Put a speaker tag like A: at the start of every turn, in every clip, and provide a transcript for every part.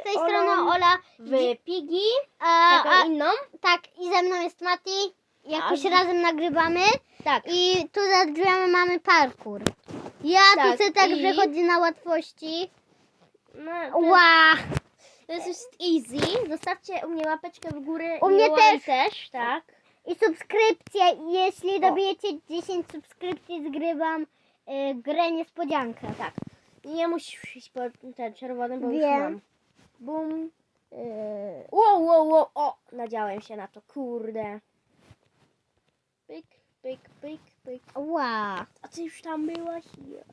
A: z tej strony Ola.
B: w Pigi,
A: A,
B: taką
A: a,
B: inną.
A: tak, i ze mną jest Mati. Jakoś
B: A-
A: razem nagrywamy.
B: Tak.
A: I tu za drzwiami mamy parkour. Ja
B: Tak,
A: tu sobie tak
B: i-
A: przechodzi na łatwości.
B: No, to,
A: Ła!
B: to jest easy. Zostawcie u mnie łapeczkę w górę.
A: U
B: i
A: mnie też.
B: też, tak.
A: I subskrypcje. Jeśli dobijecie 10 subskrypcji, zgrywam y, grę niespodziankę.
B: Tak. Nie musisz iść po ten czerwony, bo już
A: Wiem.
B: mam. Bum. Yy, wow, wow, wow. O, nadziałem się na to, kurde. Pyk, pyk, pyk, pyk.
A: Ła!
B: A ty już tam byłaś? Ja.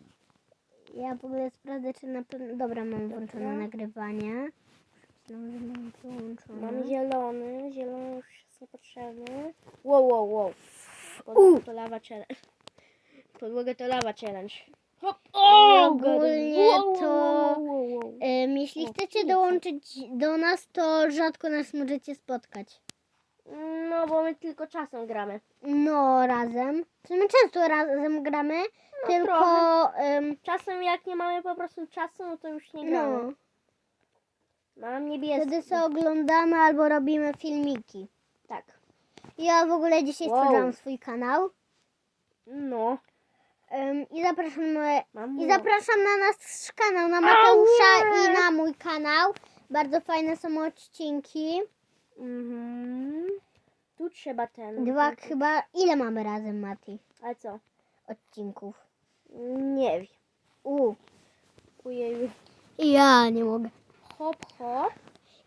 A: Ja w ogóle sprawdzę, czy na pewno... Dobra, mam włączone
B: Dobra.
A: nagrywanie. Że mam wyłączone.
B: Mam zielony, zielony już jest niepotrzebny. Wow, wow, wow. Podłoga to lawa challenge. Podłoga to lawa challenge. Hop. O,
A: ogólnie to- jeśli chcecie dołączyć do nas, to rzadko nas możecie spotkać.
B: No, bo my tylko czasem gramy.
A: No, razem. W sumie często razem gramy,
B: No,
A: tylko...
B: trochę.
A: ym,
B: Czasem jak nie mamy po prostu czasu, no to już nie gramy.
A: no,
B: Mam niebieski.
A: wtedy sobie oglądamy albo robimy filmiki.
B: Tak.
A: Ja w ogóle dzisiaj
B: Wow.
A: stworzyłam swój kanał
B: No.
A: Ym, i zapraszam na,
B: Mam
A: i zapraszam na nasz kanał, na Mateusza i na mój kanał. Bardzo fajne są odcinki.
B: Mhm. Tu trzeba ten.
A: Dwa chyba. Ile mamy razem, Mati?
B: A co?
A: Odcinków.
B: Nie wiem.
A: U.
B: Ujej.
A: Ja nie mogę.
B: Hop, hop.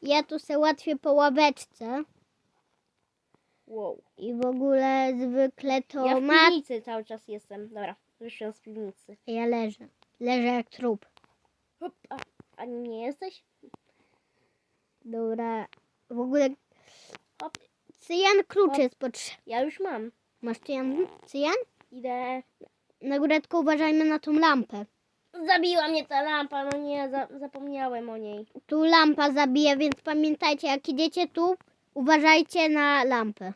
A: Ja tu se łatwiej po ławeczce.
B: Wow.
A: I w ogóle zwykle to
B: Ja w
A: ma...
B: piwnicy cały czas jestem. Dobra, wyszłam z piwnicy.
A: Ja leżę. Leżę jak trup.
B: Hop, a, a nie jesteś?
A: Dobra. W ogóle
B: Hop.
A: cyjan klucz
B: Hop.
A: jest potrzebny.
B: Ja już mam.
A: Masz cyjan? Cyjan?
B: Idę.
A: Na górę tylko uważajmy na tą lampę.
B: Zabiła mnie ta lampa, no nie, za, zapomniałem o niej.
A: Tu lampa zabija, więc pamiętajcie, jak idziecie tu, uważajcie na lampę.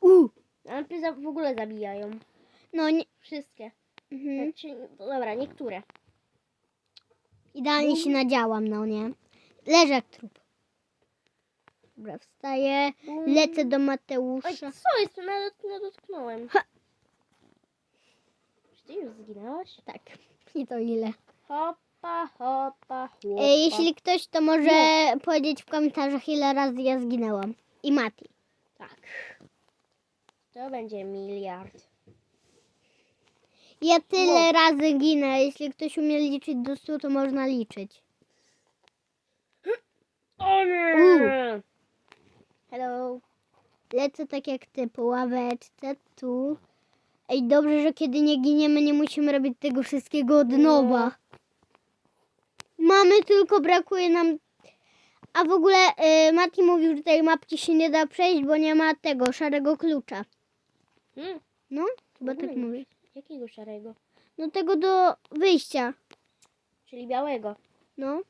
A: U.
B: Lampy za, w ogóle zabijają.
A: No nie.
B: Wszystkie.
A: Mhm.
B: Znaczy, no dobra, niektóre.
A: Idealnie się nadziałam, no nie. Leżę jak trup. Dobra, wstaję. Lecę do
B: Oj,
A: Mateusza.
B: co jest? Nawet nie dotknąłem.
A: Ha.
B: Czy ty już zginęłaś?
A: Tak. I to ile?
B: Hopa, hopa, chłopa.
A: E, jeśli ktoś, to może powiedzieć w komentarzach, ile razy ja zginęłam. I Mati.
B: Tak. To będzie miliard.
A: Ja tyle
B: Wow.
A: razy ginę. Jeśli ktoś umie liczyć do 100, to można liczyć.
B: O nie!
A: Hello. Lecę tak jak ty, po ławeczce, tu. Ej, dobrze, że kiedy nie giniemy, nie musimy robić tego wszystkiego od
B: No.
A: nowa. Mamy, tylko brakuje nam... A w ogóle y, Mati mówił, że tej mapki się nie da przejść, bo nie ma tego szarego klucza.
B: Hmm,
A: No, chyba tak
B: nie. Jakiego szarego?
A: No tego do wyjścia.
B: Czyli białego.
A: No.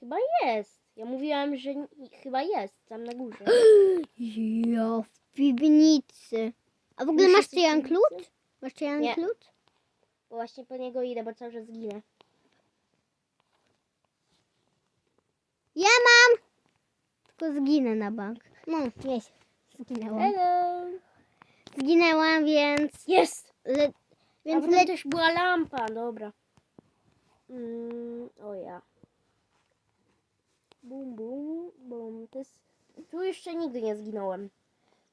B: Chyba jest. Ja mówiłam, że chyba jest tam na górze.
A: Ja w piwnicy. A w ogóle
B: Już
A: masz
B: jesteś w
A: cyjan
B: piwnicy?
A: klucz? Masz cyjan
B: Nie.
A: klucz?
B: Bo właśnie po niego idę, bo cały czas zginę.
A: Ja mam! Tylko zginę na bank. No, nie. Zginęłam.
B: Hello!
A: Zginęłam, więc...
B: Jest!
A: Le...
B: Więc
A: le...
B: też była lampa, dobra. Mm, o ja. Bum, bum, bum. To jest... Tu jeszcze nigdy nie zginąłem.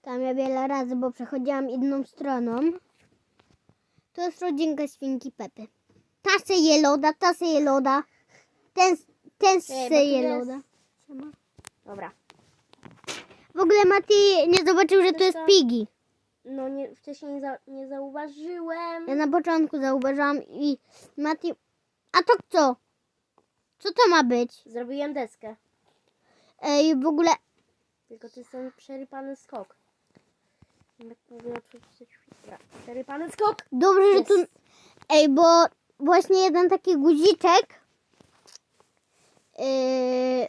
A: Tam ja wiele razy, bo przechodziłam inną stroną. To jest rodzinka świnki Pepy. Ta seje loda, ta seje loda. Ten, ten seje
B: jest-
A: loda.
B: Dobra.
A: W ogóle Mati nie zobaczył, że to jest Piggy.
B: No nie, wcześniej nie, za, nie zauważyłem.
A: Ja na początku zauważyłam i Mati... A to co? Co to ma być?
B: Zrobiłem deskę.
A: Ej, w ogóle...
B: Tylko to jest ten przerypany skok. Jak Dobra, przerypany skok.
A: Dobrze, że tu... Ej, bo właśnie jeden taki guziczek... Yy...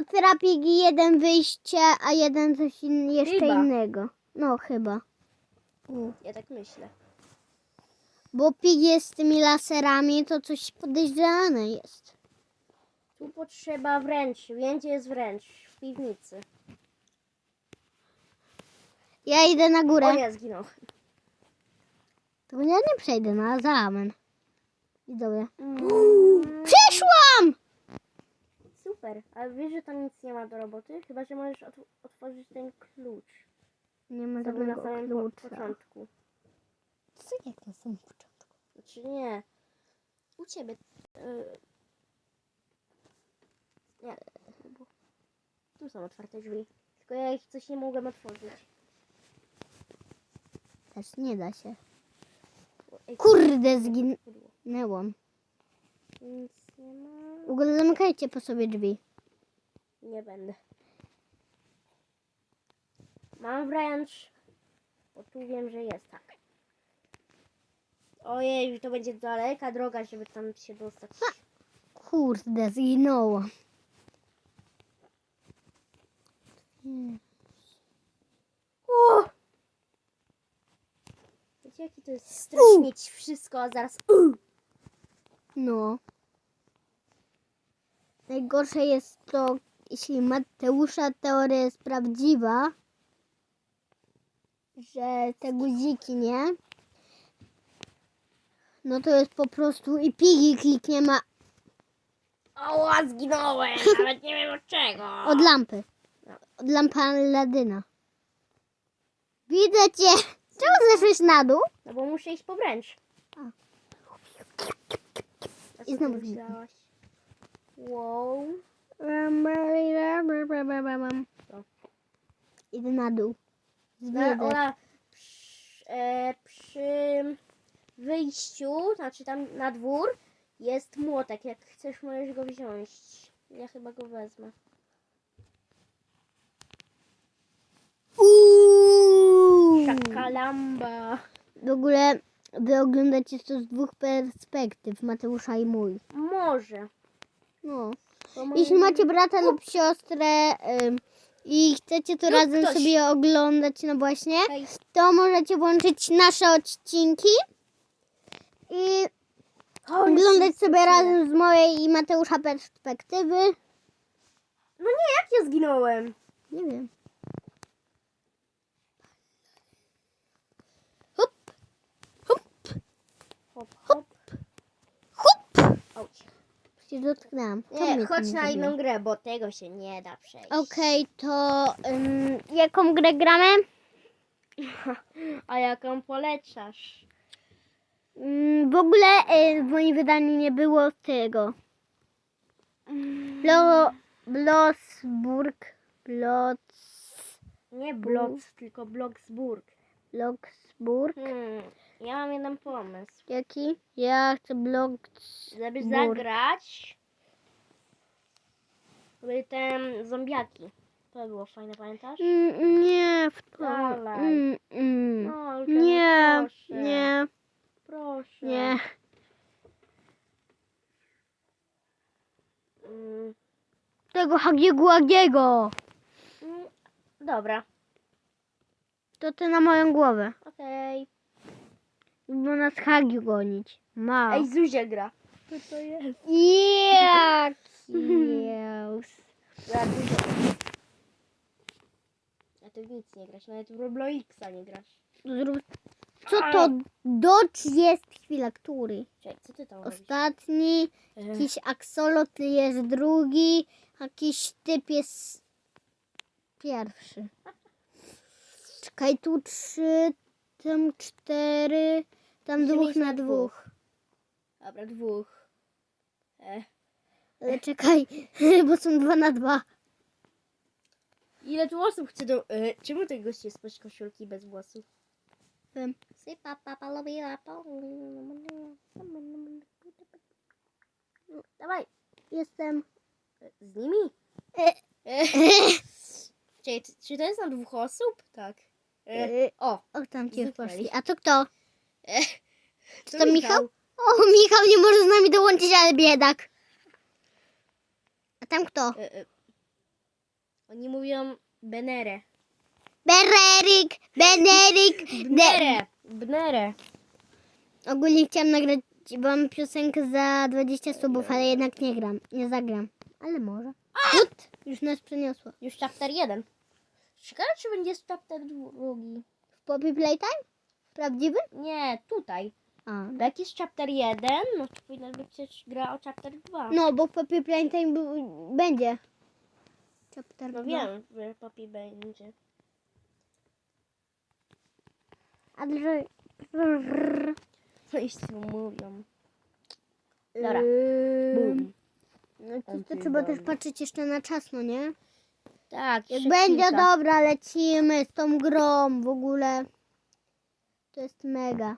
A: Otwiera pigi jeden wyjście, a jeden coś in, jeszcze
B: Chyba.
A: innego. No chyba.
B: Ja tak myślę.
A: Bo pig jest z tymi laserami, to coś podejrzane jest.
B: Tu potrzeba wręcz. Więcej jest wręcz. W piwnicy.
A: Ja idę na górę.
B: O nie, zginął.
A: To ja nie przejdę na za amen. Widzowie.
B: Mm.
A: Przyszłam!
B: Super. Ale wiesz, że tam nic nie ma do roboty? Chyba, że możesz otw- otworzyć ten klucz.
A: Nie ma
B: To był na
A: żadnego
B: samym po-
A: klucza.
B: początku.
A: Co jak na samym początku?
B: Znaczy nie. U ciebie. y, Nie. Tu są otwarte drzwi. Tylko ja ich coś nie mogłem otworzyć.
A: Też nie da się. Kurde, zginęłam.
B: Nic nie ma.
A: W ogóle zamykajcie po sobie drzwi.
B: Nie będę. Mam wręcz. Bo tu wiem, że jest tak. Ojej, to będzie daleka droga, żeby tam się dostać.
A: Kurde, zginęłam. Nie.
B: O! Wiecie, jaki to jest stres mieć wszystko, a zaraz.
A: No. Najgorsze jest to, jeśli Mateusza teoria jest prawdziwa, że te guziki, nie? No to jest po prostu i pigi klikniemy
B: Oła, zginąłem! Nawet nie wiem od czego.
A: od lampy. Od lampy Aladyna. Widzę cię! Czemu zeszłeś na dół?
B: No bo muszę iść po wręcz.
A: A. I znowu
B: myślałaś? Wow.
A: Idę na dół. Zwiedzać.
B: Ola, przy, e, przy wyjściu, znaczy tam na dwór, jest młotek. Jak chcesz, możesz go wziąć. Ja chyba go wezmę.
A: Uuu.
B: Szakalamba.
A: W ogóle wy oglądacie to z dwóch perspektyw, Mateusza i mój.
B: Może.
A: No.
B: Może-
A: Jeśli macie brata lub siostrę ym, i chcecie to
B: Lub
A: razem
B: ktoś.
A: sobie oglądać, no właśnie,
B: Hej.
A: to możecie włączyć nasze odcinki i oglądać sobie razem z mojej i Mateusza perspektywy.
B: No nie, jak ja zginąłem?
A: Nie wiem. Hop, hop,
B: Hop, hop.
A: hop.
B: Auć.
A: Się dotknęłam. To
B: Nie, chodź na inną grę, bo tego się nie da przejść.
A: Okej, to ym, jaką grę gramy?
B: A jaką polecasz?
A: Mm, w ogóle y, w moim wydaniu nie było tego. Blo, Blosburg. Bloc,
B: Nie Bloc, tylko Bloksburg.
A: Bloksburg.
B: Hmm, ja mam jeden pomysł.
A: Jaki? Ja chcę Blok.
B: Żeby zagrać były te zombiaki. To było fajne, pamiętasz?
A: Mm, nie, w to.
B: Dalej.
A: Mm, mm.
B: No, Olga,
A: Nie,
B: proszę.
A: nie,
B: Proszę.
A: nie.
B: Mm,
A: Tego Hagiego Hagiego.
B: mm, dobra,
A: To ty na moją głowę.
B: okej.
A: Bo nas Hagi gonić. Ma.
B: Ej, Zuzia gra. Co to jest?
A: Jaki jeus.
B: Ja Zuzia gra. A ty w nic nie grasz, nawet w Robloxa nie grasz.
A: Zrób... Co to Dodge jest? Chwila, który?
B: Czekaj, co ty tam robisz?
A: Ostatni,
B: Ech,
A: jakiś aksolotl jest drugi, jakiś typ jest pierwszy. Czekaj, tu trzy, tam cztery, tam dwóch na dwóch.
B: Dobra, dwóch. E,
A: Ale czekaj, bo są dwa na dwa.
B: ile tu osób chce do... E, czemu ten gość jest bez koszulki bez włosów?
A: Wiem.
B: Si pa pa pa lo bi la po. Dawaj.
A: Jestem.
B: Z nimi?
A: E.
B: E. Czekaj, czy- czy to jest na dwóch osób? Tak. E.
A: E,
B: O,
A: O, tam ci już
B: Zniknęli.
A: poszli. A to kto?
B: E.
A: to Michał? O, Michał nie może z nami dołączyć, ale biedak. A tam kto?
B: E, e. Oni mówią Benere.
A: Bererik, Benerik, De...
B: Bnere. Bnere.
A: Ogólnie chciałam nagrać wam piosenkę za 20 subów, ale jednak nie gram. Nie zagram. Ale może. Ut! Już nas przeniosło.
B: Już chapter 1. Ciekawe, czy będzie chapter drugi.
A: W Poppy Playtime? Prawdziwy?
B: Nie, tutaj.
A: A.
B: Bo jak jest chapter 1, no to powinna być też gra o chapter 2.
A: No, bo w Poppy Playtime był, będzie. Chapter
B: No
A: dwa.
B: wiem, że papi będzie.
A: Ale...
B: No i co mówią. Dobra.
A: Yy,
B: Bum.
A: No to, to trzeba też patrzeć jeszcze na czas, no nie?
B: Tak,
A: Jak będzie dobra, lecimy z tą grą w ogóle. To jest mega.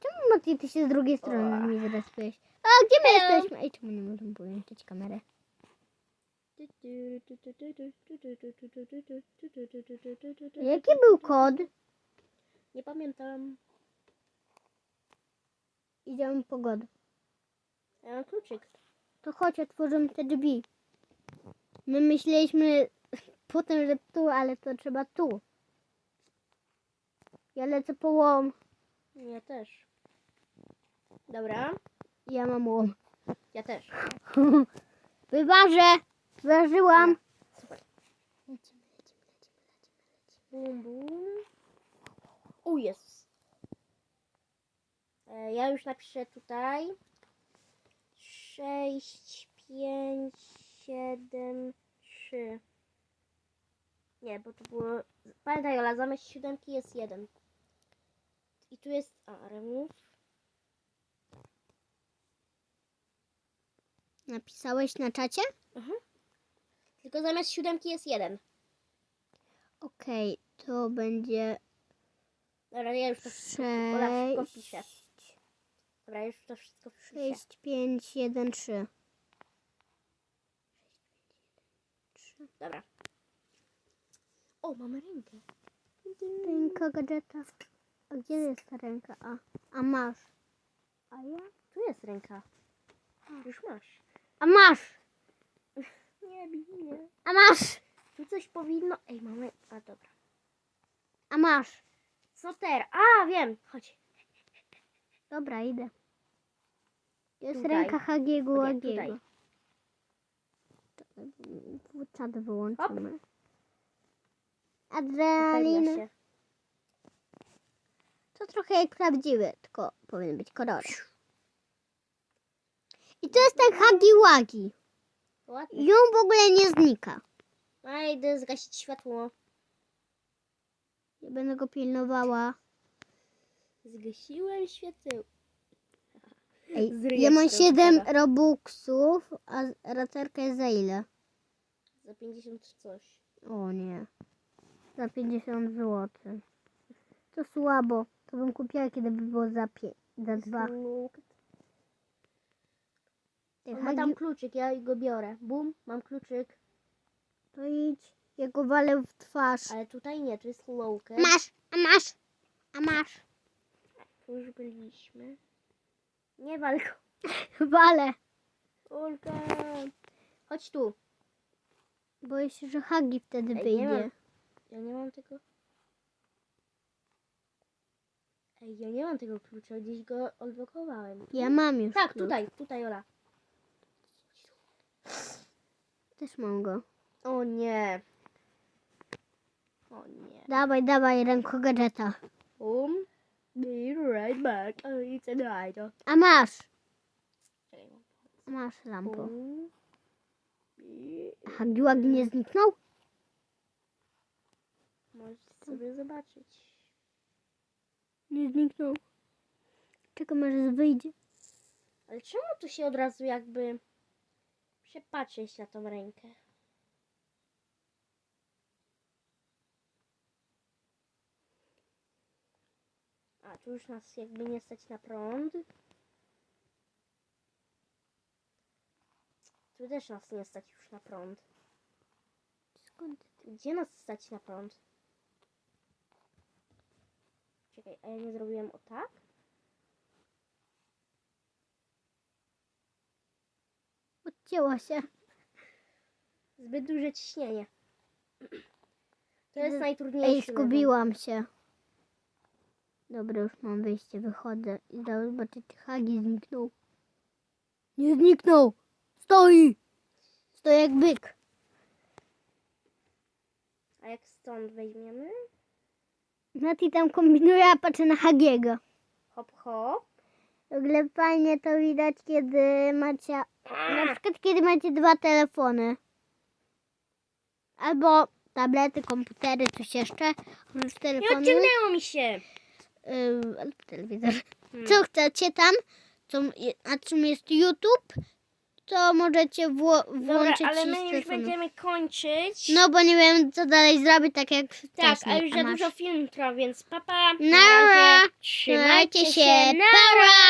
A: Czemu Mati, ty się z drugiej strony mi zrespiłeś? A gdzie my
B: Hello.
A: jesteśmy? Ej, czemu nie możemy połączyć kamery? Jaki był kod?
B: Nie pamiętam.
A: Idziemy po god.
B: Ja mam kluczyk.
A: To chodź, otworzymy te drzwi. My myśleliśmy potem, że tu, ale to trzeba tu. Ja lecę po łom.
B: Ja też. Dobra,
A: Ja mam łom.
B: ja też.
A: Wyważę! Wyważyłam.
B: Super. Bum, bum. O, jest. E, ja już napiszę tutaj. 6, 5, 7, 3. Nie, bo to było... Pamiętaj, Ola, zamiast siódemki jest jeden. I tu jest... A, remove.
A: Napisałeś na czacie?
B: Tylko zamiast siódemki jest jeden.
A: Okej, to będzie
B: Dobra, ja już to wszystko, Ola, wszystko wpiszę.
A: sześć,
B: Dobra, już to wszystko wpiszę.
A: sześć, pięć, jeden, trzy.
B: Dobra. O, mamy rękę.
A: Ręka gadżeta. A gdzie jest ta ręka? A, a masz. A ja?
B: Tu jest ręka. Już masz.
A: A masz!
B: Nie, nie.
A: A masz!
B: Tu coś powinno... Ej, mamy... A, dobra.
A: A masz!
B: Co teraz? A, wiem. Chodź.
A: Dobra, idę. Jest
B: Tutaj.
A: ręka Hagiego
B: Nie, tutaj.
A: Łagiego. Czad wyłączymy.
B: Upewnia
A: Adrenaliny.
B: się.
A: To trochę jak prawdziwy, tylko powinien być kolor. I to jest ten Hagi Wagi.
B: Ładnie.
A: I on w ogóle nie znika.
B: A, idę zgasić światło.
A: Ja będę go pilnowała.
B: Zgasiłem świateł.
A: Ej, ja mam
B: się
A: 7
B: rozpada.
A: robuxów, a racerka jest za ile?
B: Za 50 coś.
A: O nie. Za 50 zł. To słabo. To bym kupiła, kiedy by było za, pie- za dwa.
B: On ma tam
A: hagi-
B: kluczyk, ja go biorę. Bum, mam kluczyk.
A: To idź. Ja go walę w twarz.
B: Ale tutaj nie, to jest lowkę.
A: Masz, a masz, a masz.
B: Tu już byliśmy. Nie walko.
A: Walę.
B: Olka. Chodź tu.
A: Boję się, że Hagi wtedy
B: Ej, nie
A: wyjdzie.
B: mam. Ja nie mam tego. Ej, ja nie mam tego klucza, gdzieś go odblokowałem.
A: Ja mam już.
B: Tak,
A: klucz.
B: tutaj, tutaj Ola.
A: Też mam go.
B: O nie. O nie.
A: Dawaj, dawaj, ręko gadżeta.
B: Um. Be right back. Oh, it's an idol.
A: A masz.
B: Czekaj,
A: masz lampo.
B: Um. Be-
A: Wagi nie zniknął?
B: Możesz sobie zobaczyć.
A: Nie zniknął. Czekam aż wyjdzie.
B: Ale czemu tu się od razu jakby przepatrzeć na tą rękę? A, tu już nas jakby nie stać na prąd. Tu też nas nie stać już na prąd.
A: Skąd?
B: Gdzie nas stać na prąd? Czekaj, a ja nie zrobiłem o tak?
A: Odcięła się.
B: Zbyt duże ciśnienie. To jest
A: Ej,
B: najtrudniejsze.
A: Ej, zgubiłam się. Dobra, już mam wyjście, wychodzę i zobaczę, czy Hagi zniknął. Nie zniknął! Stoi! Stoi jak byk.
B: A jak stąd weźmiemy?
A: Nati tam kombinuje, a patrzę na Hagiego.
B: Hop, hop.
A: W ogóle fajnie to widać, kiedy macie, na przykład kiedy macie dwa telefony. Albo tablety, komputery, coś jeszcze. Oprócz
B: Nie
A: telefonu.
B: odciągnęło mi się.
A: Yy, albo telewizor.
B: Hmm.
A: Co chcecie tam, co, na czym jest YouTube, to możecie wło-
B: Dobra,
A: włączyć
B: ale
A: z
B: my już będziemy kończyć.
A: No bo nie wiem, co dalej zrobić, tak jak
B: tak,
A: wcześniej.
B: a już za
A: masz?
B: dużo film trwa, więc papa.
A: Nara.
B: razie. Trzymajcie się.
A: Para!